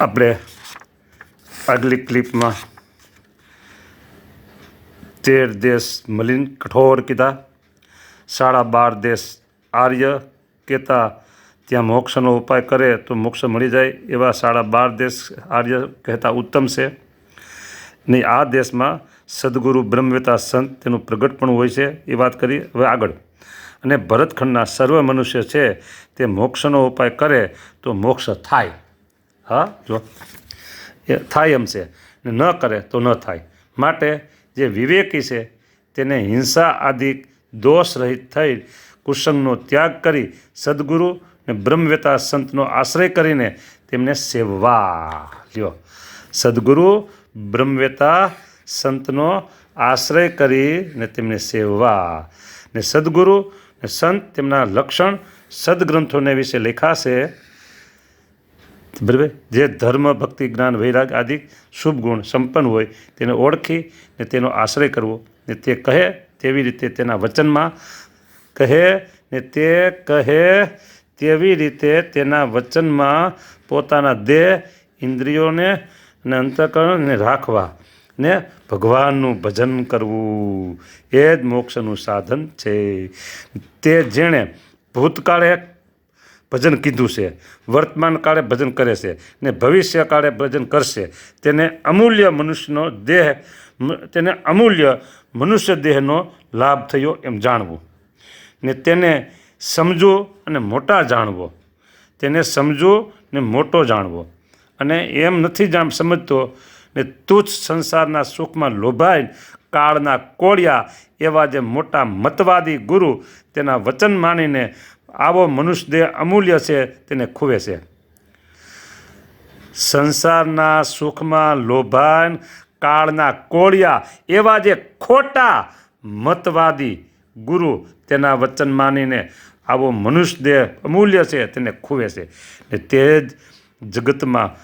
આપણે આગલી ક્લિપમાં તેર દેશ મલિન કઠોર કીધા. સાડા બાર દેશ આર્ય કહેતા, ત્યાં મોક્ષનો ઉપાય કરે તો મોક્ષ મળી જાય. એવા સાડા બાર દેશ આર્ય કહેતા ઉત્તમ છે. ને આ દેશમાં સદગુરુ બ્રહ્મવેતા સંત તેનું પ્રગટપણું હોય છે. એ વાત કરી, હવે આગળ. અને ભરતખંડના સર્વ મનુષ્ય છે તે મોક્ષનો ઉપાય કરે તો મોક્ષ થાય. હા? જો. એ થાય એમ છે. ને ન કરે તો ન થાય. માટે જે વિવેકી છે તેને હિંસા આદિ દોષ રહિત થઈ કુસંગનો ત્યાગ કરી સદગુરુ ને બ્રહ્મવેતા સંતનો આશ્રય કરીને તેમને સેવવા. લ્યો. સદગુરુ બ્રહ્મવેતા સંતનો આશ્રય કરી ને તેમને સેવવા. ને સદગુરુ ને સંત તેમના લક્ષણ સદગ્રંથોને વિશે લખાશે બરાબર જે ધર્મ, ભક્તિ, જ્ઞાન, વૈરાગ આદિ શુભ ગુણ સંપન્ન હોય તેને ઓળખી ને તેનો આશ્રય કરવો. ને તે કહે તેવી રીતે તેના વચનમાં કહે ને તે કહે તેવી રીતે તેના વચનમાં પોતાના દેહ, ઇન્દ્રિયોને અને અંતઃકરણને રાખવા ને ભગવાનનું ભજન કરવું. એ જ મોક્ષનું સાધન છે. તે જેણે ભૂતકાળે ભજન કીધું છે. વર્તમાન કાળે ભજન કરે છે ને ભવિષ્ય કાળે ભજન કરશે. તેને અમૂલ્ય મનુષ્યનો દેહ તેને અમૂલ્ય મનુષ્ય દેહનો લાભ થયો એમ જાણવું. ને તેને સમજો અને મોટા જાણવો. તેને સમજો ને મોટો જાણવો. અને એમ નથી જાણ, સમજતો ને તુચ્છ સંસારના સુખમાં લોભાઈ કાળના કોળિયા એવા જે મોટા મતવાદી ગુરુ તેના વચન માનીને આવો મનુષ્ય દેહ અમૂલ્ય છે, તેને ખૂવે છે. સંસારના સુખમાં લોભાન, કાળના કોળિયા એવા જે ખોટા મતવાદી ગુરુ તેના વચન માનીને આવો મનુષ્ય દેહ અમૂલ્ય છે, તેને ખૂવે છે. ને તે જ જગતમાં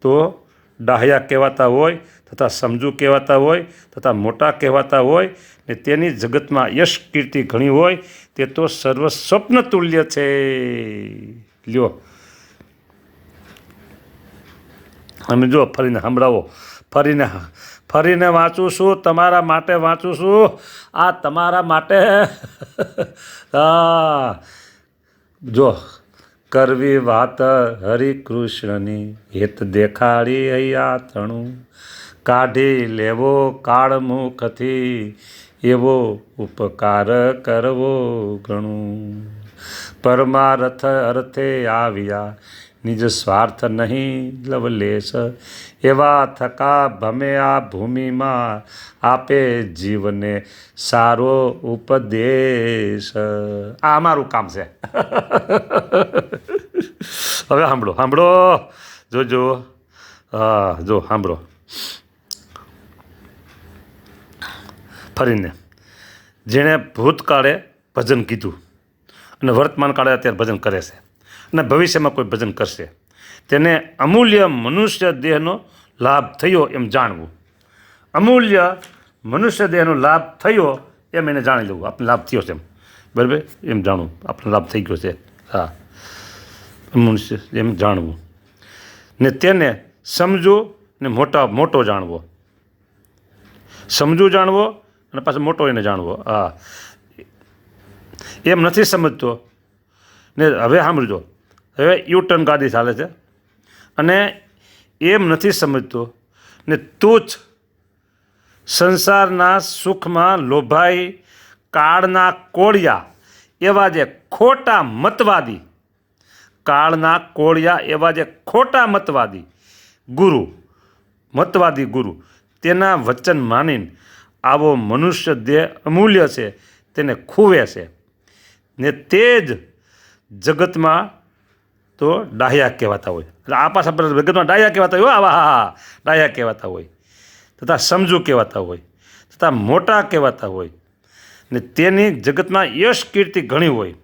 તો ડાહ્યા કહેવાતા હોય તથા સમજુ કહેવાતા હોય, તથા મોટા કહેવાતા હોય, ને તેની જગતમાં યશ કીર્તિ ઘણી હોય, તે તો સર્વ સ્વપ્ન તુલ્ય છે. લ્યો. અમે જો ફરીને સંભળાવો. ફરીને ફરીને વાંચું છું, તમારા માટે વાંચું છું. આ તમારા માટે. હા જો, કરવી વાત હરિકૃષ્ણની, હિત દેખાડી અહીંયા તણું. કાઢી લેવો કાળમુખથી, એવો ઉપકાર કરવો ઘણું. પરમાર્થ અર્થે આવ્યા, નિજ સ્વાર્થ નહીં લવલેશ. એવા થકા ભમે આ ભૂમિમાં, આપે જીવને સારો ઉપદેશ. આ અમારું કામ છે. હવે સાંભળો સાંભળો. જોજો. હા, જો, સાંભળો. ફરીને, જેણે ભૂતકાળે ભજન કીધું અને વર્તમાન કાળે અત્યારે ભજન કરે છે અને ભવિષ્યમાં કોઈ ભજન કરશે. તેને અમૂલ્ય મનુષ્ય દેહનો લાભ થયો એમ જાણવું. અમૂલ્ય મનુષ્ય દેહનો લાભ થયો એમ એને જાણી લેવું. આપણે લાભ થયો છે એમ. બરાબર? એમ જાણવું. આપણને લાભ થઈ ગયો છે. હા. મનુષ્ય એમ જાણવું. ને તેને સમજો ને મોટા, મોટો જાણવો. સમજવું જાણવો અને પાછો મોટો એને જાણવો. હા. એમ નથી સમજતો. ને હવે સાંભળજો. હવે યુ ટર્ન ગાડી ચાલે છે. અને એમ નથી સમજતો ને તુચ્છ સંસારના સુખમાં લોભાઈ કાળના કોળિયા એવા જે ખોટા મતવાદી. કાળના કોળિયા એવા જે ખોટા મતવાદી. ગુરુ મતવાદી ગુરુ. તેના વચન માનીને આવો મનુષ્ય દેહ અમૂલ્ય છે, તેને ખૂવે છે. ને તે જ જગતમાં તો ડાહ્યા કહેવાતા હોય. એટલે આ પાછા જગતમાં ડાહ્યા કહેવાતા હોય આવા, હા હા, ડાહ્યા કહેવાતા હોય. તથા સમજુ કહેવાતા હોય, તથા મોટા કહેવાતા હોય. ને તેની જગતમાં યશ કીર્તિ ઘણી હોય.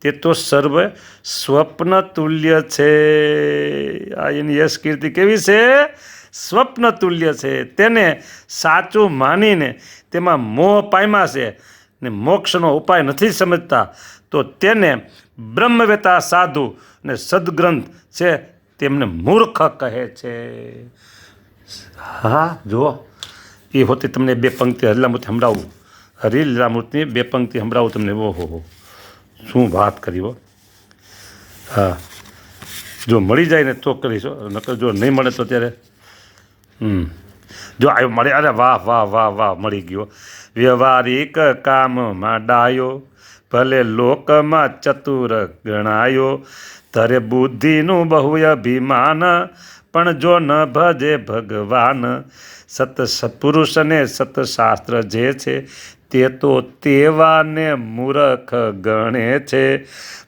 તે તો સર્વ સ્વપ્ન તુલ્ય છે. આ એની યશ કીર્તિ કેવી છે? સ્વપ્ન તુલ્ય છે. તેને સાચું માનીને તેમાં મોહ પામ્યા છે ને મોક્ષનો ઉપાય નથી સમજતા, તો તેને બ્રહ્મવેતા સાધુ ને સદગ્રંથ છે તેમને મૂર્ખ કહે છે. હા, જુઓ. એ હોતી તમને બે પંક્તિ હરિલામૃતિ સંભળાવું. હરિલામૃતની બે પંક્તિ સંભળાવું તમને. ઓહો શું વાત કરી, હો. હા. જો મળી જાય ને તો કરીશો નકર જો નહીં મળે તો ત્યારે હમ. જો આવ્યો મળે, અરે વાહ વાહ વાહ વાહ, મળી ગયો. વ્યવહારિક કામમાં ડાયો, ભલે લોકમાં ચતુર ગણાયો. ધરે બુદ્ધિનું બહુ અભિમાન, પણ જો ન ભજે ભગવાન, સત પુરુષને સતશાસ્ત્ર જે છે, તે તો તેવાને મૂર્ખ ગણે છે.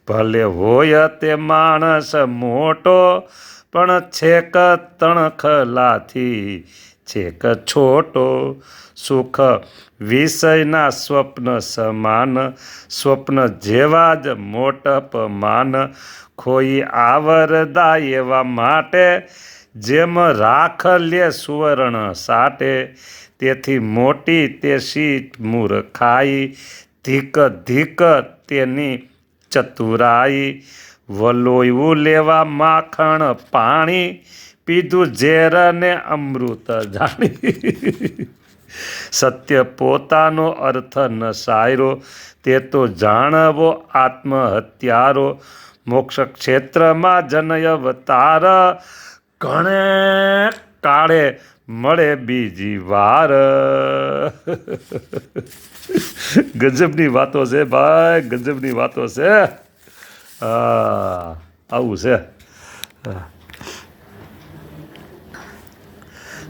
ભલે હોય તે માણસ મોટો પણ છેક તણખલાથી છેક છોટો સુખ. વિષયના સ્વપ્ન સમાન, સ્વપ્ન જેવા જ મોટપમાન ખોઈ આવરદા એવા માટે જેમ રાખ લે સુવર્ણ સાટે, તેથી મોટી તે સીટ મૂર્ખાઈ ધીક ધીક તેની ચતુરાઈ. વલોયું લેવા માખણ પાણી પીધું ઝેર ને અમૃત જાણી. સત્ય પોતાનો અર્થ ન સાયરો, તે તો જાણવો આત્મહત્યારો. મોક્ષ ક્ષેત્રમાં જનય અવતાર ઘણે કાળે મળે બીજી વાર. ગજબની વાતો છે ભાઈ, ગજબની વાતો છે. હા આવું છે.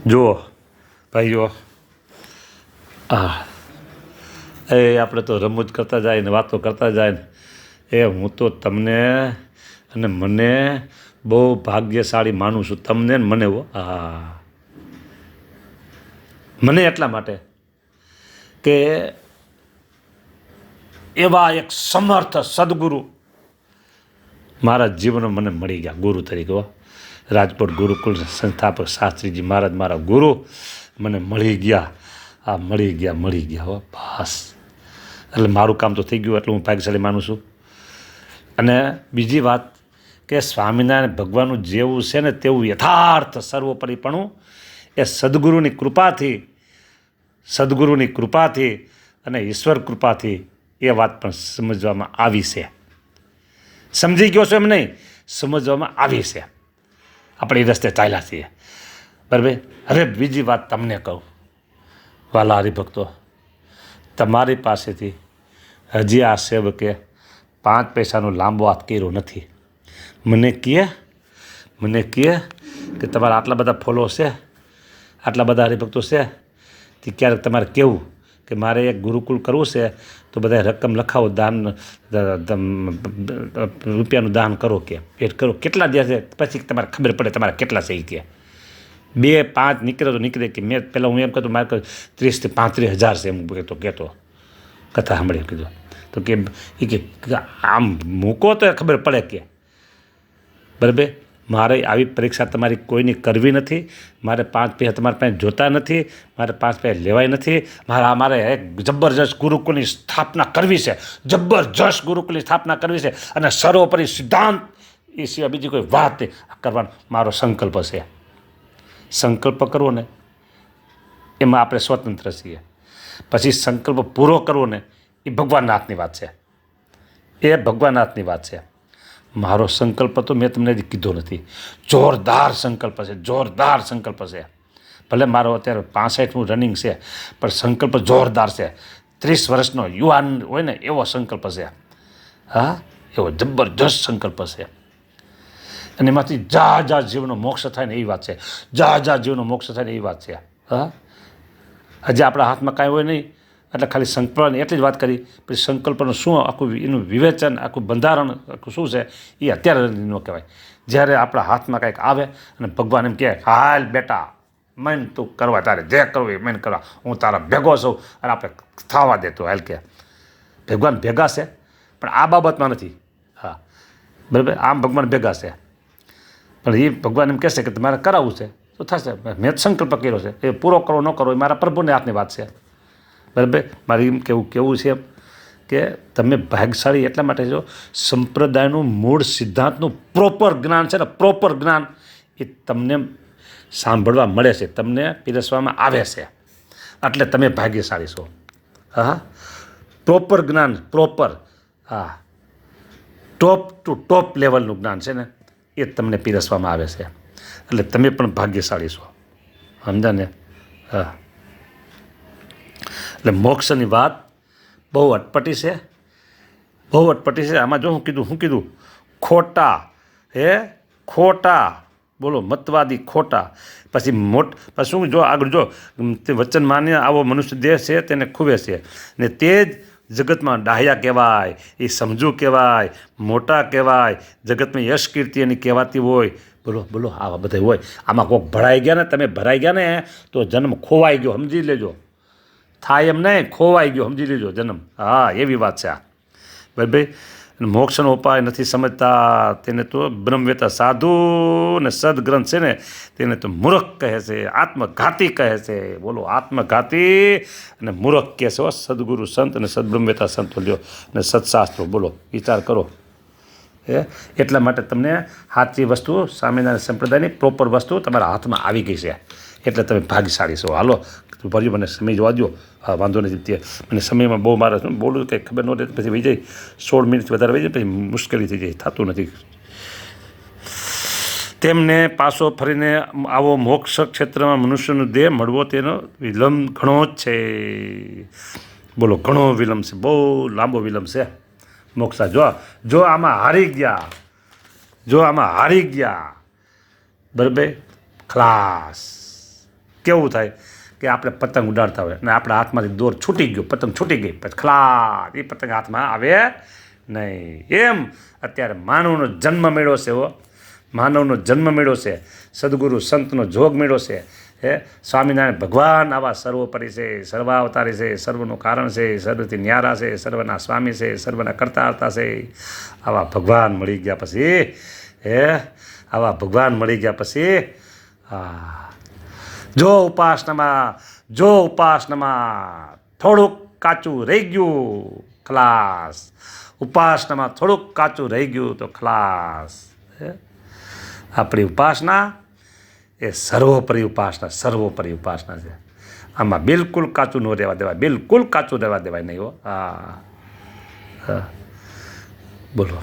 જુઓ, ભાઈઓ. આ એ આપણે તો રમૂજ કરતા જાય ને વાતો કરતા જાય ને. એ હું તો તમને અને મને બહુ ભાગ્યશાળી માનું છું. તમને ને મને હો. હા મને એટલા માટે કે એવા એક સમર્થ સદગુરુ મારા જીવનમાં મને મળી ગયા ગુરુ તરીકે રાજકોટ ગુરુકુળ સંસ્થાપક શાસ્ત્રીજી મહારાજ, મારા ગુરુ મને મળી ગયા. આ મળી ગયા મળી ગયા, હો. બસ. એટલે મારું કામ તો થઈ ગયું, એટલે હું ભાગ્યશાળી માનું છું. અને બીજી વાત કે સ્વામિનારાયણ ભગવાનનું જેવું છે ને તેવું યથાર્થ સર્વોપરીપણું એ સદગુરુની કૃપાથી સદગુરુની કૃપાથી અને ઈશ્વર કૃપાથી એ વાત પણ સમજવામાં આવી છે. સમજી ગયો છો એમ નહીં? સમજવામાં આવી છે. આપણે એ રસ્તે ચાલ્યા છીએ. બરાબર? હવે બીજી વાત તમને કહું. વાલા હરિભક્તો, તમારી પાસેથી હજી આ સેવકે પાંચ પૈસાનો લાંબો હાથ કર્યો નથી. મને કહે મને કહે કે તમારા આટલા બધા ફોલો છે, આટલા બધા હરિભક્તો છે, તે ક્યારેક તમારે કહેવું કે મારે એક ગુરુકુળ કરવું છે, તો બધા રકમ લખાવો, દાન, દ- દ- રૂપિયાનું દાન કરો કે. ભેટ કરો. કેટલા દિવસે? પછી તમારે ખબર પડે તમારે કેટલા છે કે. બે, પાંચ નીકળે તો નીકળે કે મેં પહેલાં હું એમ કહેતો, મારે ત્રીસથી પાંત્રીસ હજાર છે એમ કહેતો કહેતો. કથા સાંભળી કીધું. તો કે આમ મૂકો તો ખબર પડે કે. બરાબર? મારે આવી પરીક્ષા તમારી કોઈની કરવી નથી, મારે પાંચ પૈસા તમારા પાસે જોતા નથી, મારે પાંચ પૈસા લેવાય નથી, મારા મારે એક જબરજસ્ત ગુરુકુળની સ્થાપના કરવી છે, જબરજસ્ત ગુરુકુળની સ્થાપના કરવી છે અને સર્વોપરી સિદ્ધાંત એ સિવાય બીજી કોઈ વાત નહીં. કરવાનો મારો સંકલ્પ છે. સંકલ્પ કરવો ને, એમાં આપણે સ્વતંત્ર છીએ. પછી સંકલ્પ પૂરો કરવો ને, એ ભગવાનનાથની વાત છે. એ ભગવાનનાથની વાત છે. મારો સંકલ્પ તો મેં તમને કીધો નથી. જોરદાર સંકલ્પ છે, જોરદાર સંકલ્પ છે. ભલે મારો અત્યારે પાસઠનું રનિંગ છે, પણ સંકલ્પ જોરદાર છે. ત્રીસ વર્ષનો યુવાન હોય ને, એવો સંકલ્પ છે. હા, એવો જબરજસ્ત સંકલ્પ છે. અને એમાંથી જા જા જીવનો મોક્ષ થાય ને એવી વાત છે. જા જા જીવનો મોક્ષ થાય ને એવી વાત છે. હા? હજી આપણા હાથમાં કાંઈ હોય નહીં. એટલે ખાલી સંકલ્પની એટલી જ વાત કરી. પછી સંકલ્પનું શું, આખું એનું વિવેચન, આખું બંધારણ, આખું શું છે, એ અત્યારે ન કહેવાય. જ્યારે આપણા હાથમાં કંઈક આવે અને ભગવાન એમ કહે, હાલ બેટા, મન તું કરવા, તારે જે કરવું એ મન કરવા. હું તારા ભેગો છું અને આપણે થવા દેતો હાલ કે, ભગવાન ભેગા છે, પણ આ બાબતમાં નથી. હા. બરાબર? આમ ભગવાન ભેગા છે. પણ એ ભગવાન એમ કહેશે કે તમારે કરાવવું છે, તો થશે. મેં સંકલ્પ કર્યો છે. એ પૂરો કરો ન કરો એ મારા પ્રભુને હાથની વાત છે. બરાબર? મારી કેવું કેવું છે કે તમે ભાગ્યશાળી એટલા માટે છો, સંપ્રદાયનું મૂળ સિદ્ધાંતનું પ્રોપર જ્ઞાન છે ને પ્રોપર જ્ઞાન એ તમને સાંભળવા મળે છે, તમને પીરસવામાં આવે છે. એટલે તમે ભાગ્યશાળી છો. હા? પ્રોપર જ્ઞાન પ્રોપર હા. ટોપ ટુ ટોપ લેવલનું જ્ઞાન છે ને, એ તમને પીરસવામાં આવે છે. એટલે તમે પણ ભાગ્યશાળી છો. સમજા ને? હા. એટલે મોક્ષની વાત બહુ અટપટી છે. બહુ અટપટી છે. આમાં જો હું કીધું શું કીધું, ખોટા, હે? ખોટા. બોલો, મતવાદી, ખોટા. પછી મોટ, પછી શું? જો આગળ જો તે વચન માન્ય આવો મનુષ્ય દેહ છે, તેને ખૂવે છે. ને તે જ જગતમાં ડાહ્યા કહેવાય, એ સમજુ કહેવાય, મોટા કહેવાય, જગતમાં યશ કીર્તિ એની કહેવાતી હોય. બોલો બોલો, આવા બધા હોય. આમાં કોઈક ભરાઈ ગયા ને, તમે ભરાઈ ગયા ને, તો જન્મ ખોવાઈ ગયો, સમજી લેજો. થાય એમ નહીં, ખોવાઈ ગયો, સમજી લેજો જન્મ. હા, એવી વાત છે આ. ભાઈ? અને મોક્ષનો ઉપાય નથી સમજતા, તેને તો બ્રહ્મવેતા સાધુ ને સદગ્રંથ છે ને, તેને તો મૂર્ખ કહે છે, આત્મઘાતી કહે છે. બોલો, આત્મઘાતી અને મૂર્ખ કહે છે સદગુરુ સંત અને સદબ્રહ્મવેતા સંતો. લ્યો, અને સત્શાસ્ત્રો બોલો, વિચાર કરો. એ એટલા માટે તમને સાચી વસ્તુ, સ્વામિનારાયણ સંપ્રદાયની પ્રોપર વસ્તુ તમારા હાથમાં આવી ગઈ છે. એટલે તમે ભાગ્યશાળી છો. હાલો ભર્યું, મને સમય જોવા દો હા, વાંધો નથી. તે મને સમયમાં બહુ મારે બોલું કંઈ ખબર ન રહે પછી વહી જાય. સોળ મિનિટ વધારે વહી જાય, પછી મુશ્કેલી થઈ જાય. થતું નથી. તેમને પાછો ફરીને આવો મોક્ષ ક્ષેત્રમાં મનુષ્યનો દેહ મળવો તેનો વિલંબ ઘણો જ છે. બોલો, ઘણો વિલંબ છે. બહુ લાંબો વિલંબ છે. મોક્ષા, જો જો આમાં હારી ગયા. જો આમાં હારી ગયા. બરાબર? ખલાસ. કેવું થાય કે આપણે પતંગ ઉડાડતા હોય અને આપણા હાથમાંથી દોર છૂટી ગયો, પતંગ છૂટી ગઈ, પછી ખલા એ પતંગ હાથમાં આવે નહીં. એમ અત્યારે માનવનો જન્મ મેળો છે એવો માનવનો જન્મ મેળો છે. સદગુરુ સંતનો જોગ મેળો છે. હે, સ્વામિનારાયણ ભગવાન આવા સર્વોપરી છે, સર્વાવતારી છે, સર્વનું કારણ છે, સર્વથી ન્યારા છે, સર્વના સ્વામી છે, સર્વના કરતા છે. આવા ભગવાન મળી ગયા પછી, હે, આવા ભગવાન મળી ગયા પછી હા જો ઉપાસનામાં જો ઉપાસનામાં થોડુંક કાચું રહી ગયું, ખલાસ. ઉપાસનામાં થોડુંક કાચું રહી ગયું તો ખલાસ. આપણી ઉપાસના એ સર્વોપરી ઉપાસના સર્વોપરી ઉપાસના છે. આમાં બિલકુલ કાચું ન રહેવા દેવાય, બિલકુલ કાચું રહેવા દેવાય નહીં હો. હા. બોલો.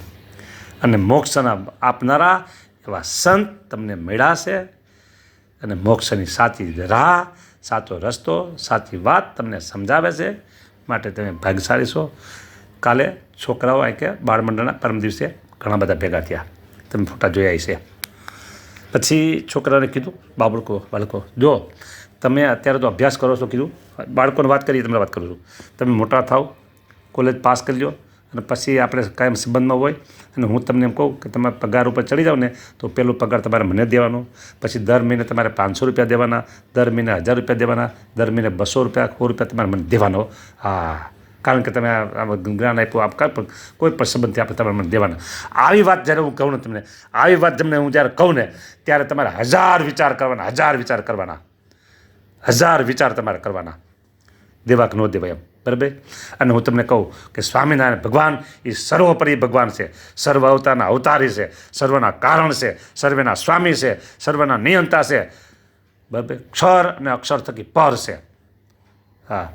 અને મોક્ષના આપનારા એવા સંત તમને મળ્યા છે. અને મોક્ષની સાચી રાહ, સાચો રસ્તો, સાચી વાત તમને સમજાવે છે, માટે તમે ભાગશાળી છો. કાલે છોકરાઓ આ કે બાળમંડળના પરમ દિવસે ઘણા બધા ભેગા થયા. તમે ફોટા જોયા છે પછી છોકરાને કીધું, બાળકો બાળકો, જો, તમે અત્યારે તો અભ્યાસ કરો છો, કીધું. બાળકોને વાત કરીએ, તમને વાત કરું છું. તમે મોટા થાવ, કોલેજ પાસ કરી લો અને પછી આપણે કાયમ સંબંધમાં હોય અને હું તમને એમ કહું કે તમે પગાર ઉપર ચડી જાઓ ને, તો પહેલો પગાર તમારે મને દેવાનો. પછી દર મહિને તમારે પાંચસો રૂપિયા દેવાના, દર મહિને હજાર રૂપિયા દેવાના, દર મહિને બસો રૂપિયા, સો રૂપિયા તમારે મને દેવાનો. હા, કારણ કે તમે જ્ઞાન આપ્યું આપ કોઈ પણ સંબંધથી આપણે તમારે મને દેવાના. આવી વાત જ્યારે હું કહું ને તમને, આવી વાત તમને હું જ્યારે કહું ને, ત્યારે તમારે હજાર વિચાર કરવાના, હજાર વિચાર કરવાના. હજાર વિચાર તમારે કરવાના. દેવા કે ન દેવાય એમ. બરાબર અને હું તમને કહું કે સ્વામિનારાયણ ભગવાન એ સર્વોપરી ભગવાન છે. સર્વ અવતારના અવતારી છે, સર્વના કારણ છે, સર્વેના સ્વામી છે, સર્વના નિયંતા છે. બરાબર ક્ષર અને અક્ષર થકી પર છે. હા.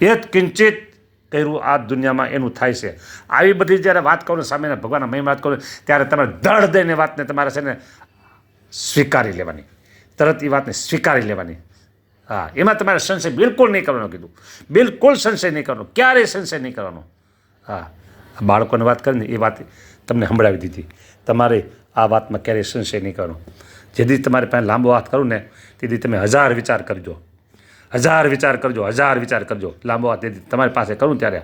એ જ કિંચિત કર્યું આ દુનિયામાં એનું થાય છે. આવી બધી જ્યારે વાત કરું સામેના ભગવાનના મહિમા વાત કરું ત્યારે તમારે દળ દઈને વાતને તમારે છે ને સ્વીકારી લેવાની. તરત એ વાતને સ્વીકારી લેવાની. હા, એમાં તમારે સંશય બિલકુલ નહીં કરવાનો કીધું. બિલકુલ સંશય નહીં કરવાનો. ક્યારેય સંશય નહીં કરવાનો. હા બાળકોને વાત કરીને એ વાત તમને સંભળાવી દીધી. તમારે આ વાતમાં ક્યારેય સંશય નહીં કરવાનો. જેથી તમારે પાસે લાંબો વાત કરું ને, તેથી તમે હજાર વિચાર કરજો. હજાર વિચાર કરજો, હજાર વિચાર કરજો. લાંબો વાત તેથી તમારી પાસે કરું ત્યારે.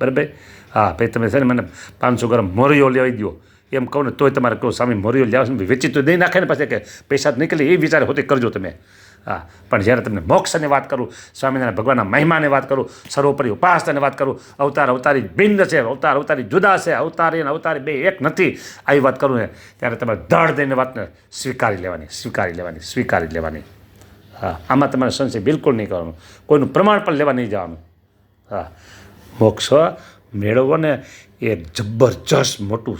બરાબર? હા, ભાઈ, તમે છે ને મને પાંચસો ગ્રામ મોરિયો લેવાઈ દો એમ કહું ને, તોય તમારે કહું સામે મોરિયો લેવા વેચી તો નહીં નાખે ને, પછી કે પૈસા નીકળે. એ વિચાર હોતે કરજો તમે. હા, પણ જ્યારે તમને મોક્ષની વાત કરું, સ્વામિનારાયણ ભગવાનના મહિમાની વાત કરું, સર્વોપરી ઉપાસનાની વાત કરું, અવતાર, અવતારી ભિન્ન છે, અવતાર, અવતારી જુદા છે, અવતારી અને અવતારી બે એક નથી, આવી વાત કરું ને, ત્યારે તમારે દળ દઈને વાતને સ્વીકારી લેવાની સ્વીકારી લેવાની સ્વીકારી લેવાની. હા, આમાં તમારે સંશય બિલકુલ નહીં કરવાનું. કોઈનું પ્રમાણ પણ લેવા નહીં જવાનું. હા, મોક્ષ મેળવવો ને એ જબરજસ્ત મોટું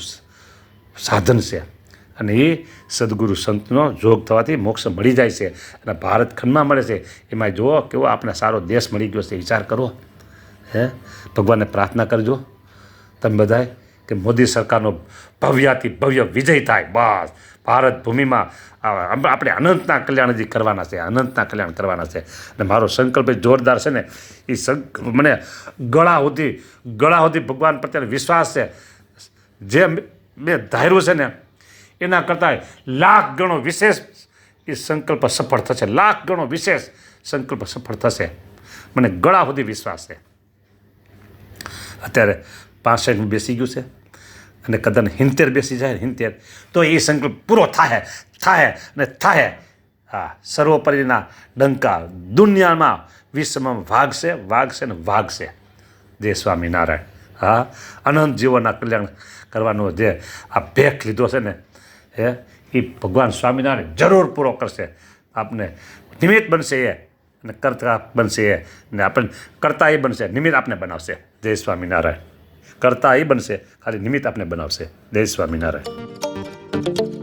સાધન છે. અને એ સદગુરુ સંતનો જોગ થવાથી મોક્ષ મળી જાય છે અને ભારત ખંડમાં મળે છે. એમાં જુઓ કેવો આપણે સારો દેશ મળી ગયો છે. વિચાર કરો. હે? ભગવાનને પ્રાર્થના કરજો. તમે બધાય કે મોદી સરકારનો ભવ્યાથી ભવ્ય વિજય થાય. બસ. ભારત ભૂમિમાં આપણે અનંતના કલ્યાણ હજી કરવાના છે. અનંતના કલ્યાણ કરવાના છે. અને મારો સંકલ્પ જોરદાર છે ને એ મને ગળા સુધી ગળા સુધી ભગવાન પ્રત્યેનો વિશ્વાસ છે. જે મેં ધાર્યું છે ને એના કરતાં લાખ ગણો વિશેષ એ સંકલ્પ સફળ થશે. લાખ ગણો વિશેષ સંકલ્પ સફળ થશે. મને ગળા સુધી વિશ્વાસ છે. અત્યારે પાસઠ બેસી ગયું છે અને કદાચ હિંતેર બેસી જાય હિંતેર તો એ સંકલ્પ પૂરો થાય થાય અને થાય. હા, સર્વોપરીના ડંકા દુનિયામાં વિશ્વમાં વાગશે વાગશે ને વાગશે. જય સ્વામિનારાયણ. હા, અનંત જીવોના કલ્યાણ કરવાનો જે આ ભેખ લીધો છે ને હે? એ ભગવાન સ્વામિનારાયણ જરૂર પૂરો કરશે. આપને નિમિત્ત બનશે એ અને કરતા બનશે એ. ને આપણે કરતા એ બનશે, નિમિત્ત આપને બનાવશે. જય સ્વામિનારાયણ. કરતા એ બનશે, ખાલી નિમિત્ત આપને બનાવશે. જય સ્વામિનારાયણ.